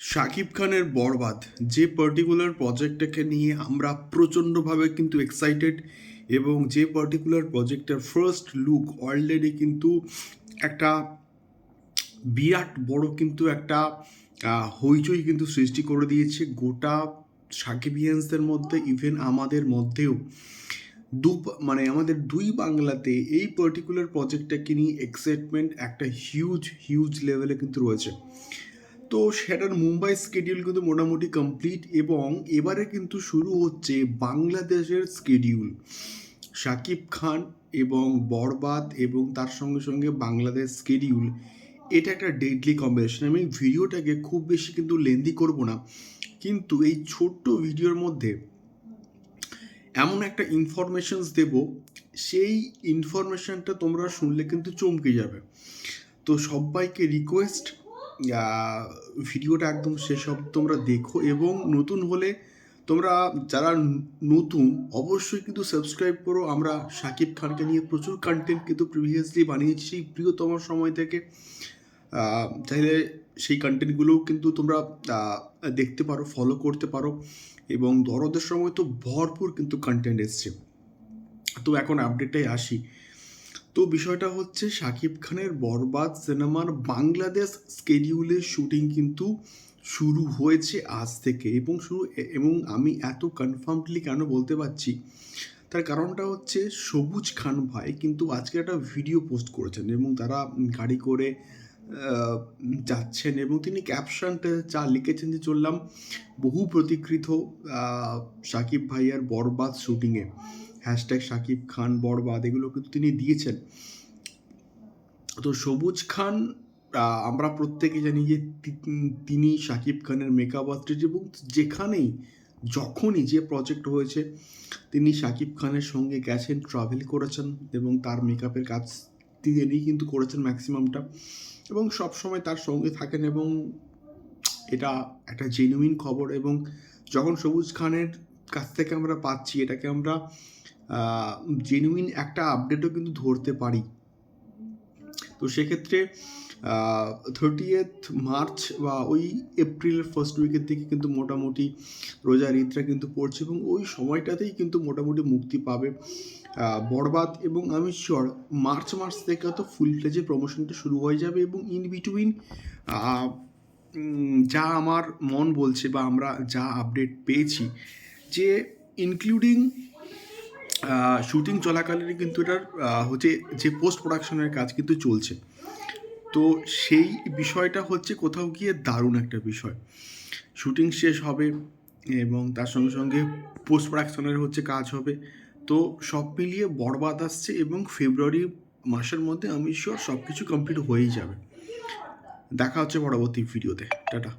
শাকিব খানের বরবাদ যে পার্টিকুলার প্রজেক্টটাকে নিয়ে আমরা প্রচণ্ডভাবে কিন্তু এক্সাইটেড এবং যে পার্টিকুলার প্রজেক্টের ফার্স্ট লুক অলরেডি কিন্তু একটা বিরাট বড় কিন্তু একটা হইচই কিন্তু সৃষ্টি করে দিয়েছে গোটা সাকিবিয়ান্সদের মধ্যে ইভেন আমাদের মধ্যেও। দু মানে আমাদের দুই বাংলাতে এই পার্টিকুলার প্রজেক্টটাকে নিয়ে এক্সাইটমেন্ট একটা হিউজ হিউজ লেভেলে কিন্তু রয়েছে। তো সেটার মুম্বাই স্কেডিউল কিন্তু মোটামুটি কমপ্লিট এবং এবারে কিন্তু শুরু হচ্ছে বাংলাদেশের স্কেডিউল শাকিব খান এবং বরবাদ এবং তার সঙ্গে সঙ্গে বাংলাদেশ স্কেডিউল এটা একটা ডেডলি কম্বিনেশন আমি ভিডিওটাকে খুব বেশি কিন্তু লেন্দি করব না। কিন্তু এই ছোট্ট ভিডিওর মধ্যে এমন একটা ইনফরমেশনস দেব, সেই ইনফরমেশনটা তোমরা শুনলে কিন্তু চমকে যাবে। তো সবাইকে রিকোয়েস্ট ভিডিওটা একদম শেষ অবধি তোমরা দেখো এবং নতুন হলে তোমরা যারা নতুন, অবশ্যই কিন্তু সাবস্ক্রাইব করো। আমরা শাকিব খানকে নিয়ে প্রচুর কন্টেন্ট কিন্তু প্রিভিয়াসলি বানিয়েছি। সেই প্রিয়তম সময় থেকে চাইলে সেই কন্টেন্টগুলোও কিন্তু তোমরা দেখতে পারো ফলো করতে পারো এবং দরদের সময় তো ভরপুর কিন্তু কন্টেন্ট এসছে। তো এখন আপডেটটাই আসি। তো বিষয়টা হচ্ছে শাকিব খানের বরবাদ সিনেমার বাংলাদেশ স্কেডিউলের শুটিং কিন্তু শুরু হয়েছে আজ থেকে এবং শুরু এবং আমি এত কনফার্মলি কেন বলতে পারছি? তার কারণটা হচ্ছে সবুজ খান ভাই কিন্তু আজকে একটা ভিডিও পোস্ট করেছেন এবং তারা গাড়ি করে যাচ্ছেন এবং তিনি ক্যাপশনটা যা লিখেছেন যে চললাম বহু প্রতিকৃত সাকিব ভাইয়ার বরবাদ শুটিংয়ে হ্যাশট্যাগ শাকিব খান বরবাদ, এগুলো কিন্তু তিনি দিয়েছেন। তো সবুজ খান আমরা প্রত্যেকে জানি যে তিনি শাকিব খানের মেকআপ আর্টিস্ট এবং যেখানেই, যখনই যে প্রজেক্ট হয়েছে, তিনি শাকিব খানের সঙ্গে গেছেন ট্রাভেল করেছেন এবং তার মেকআপের কাজ তিনি কিন্তু করেছেন ম্যাক্সিমামটা এবং সব সময় তার সঙ্গে থাকেন এবং এটা একটা জেনুইন খবর এবং যখন সবুজ খানের কাছ থেকে আমরা পাচ্ছি, এটাকে আমরা জেনুইন একটা আপডেটও কিন্তু ধরতে পারি। তো সেক্ষেত্রে থার্টিয়েথ মার্চ বা ওই এপ্রিলের ফার্স্ট উইকের থেকে কিন্তু মোটামুটি রোজার ঈদটা কিন্তু পড়ছে এবং ওই সময়টাতেই কিন্তু মোটামুটি মুক্তি পাবে বরবাদ এবং আমি শিওর মার্চ মাস থেকে তো ফুল ফ্লেজে প্রমোশনটা শুরু হয়ে যাবে এবং ইন বিটুইন যা আমার মন বলছে বা আমরা যা আপডেট পেয়েছি যে ইনক্লুডিং শুটিং চলাকালীন কিন্তু এটার হচ্ছে যে পোস্ট প্রোডাকশনের কাজ কিন্তু চলছে। তো সেই বিষয়টা হচ্ছে কোথাও গিয়ে দারুণ একটা বিষয়। শুটিং শেষ হবে এবং তার সঙ্গে সঙ্গে পোস্ট প্রোডাকশনের হচ্ছে কাজ হবে। তো সব মিলিয়ে বরবাদ আসছে এবং ফেব্রুয়ারি মাসের মধ্যে আমি শিওর সব কিছু কমপ্লিট হয়েই যাবে। দেখা হচ্ছে পরবর্তী ভিডিওতে টাটা।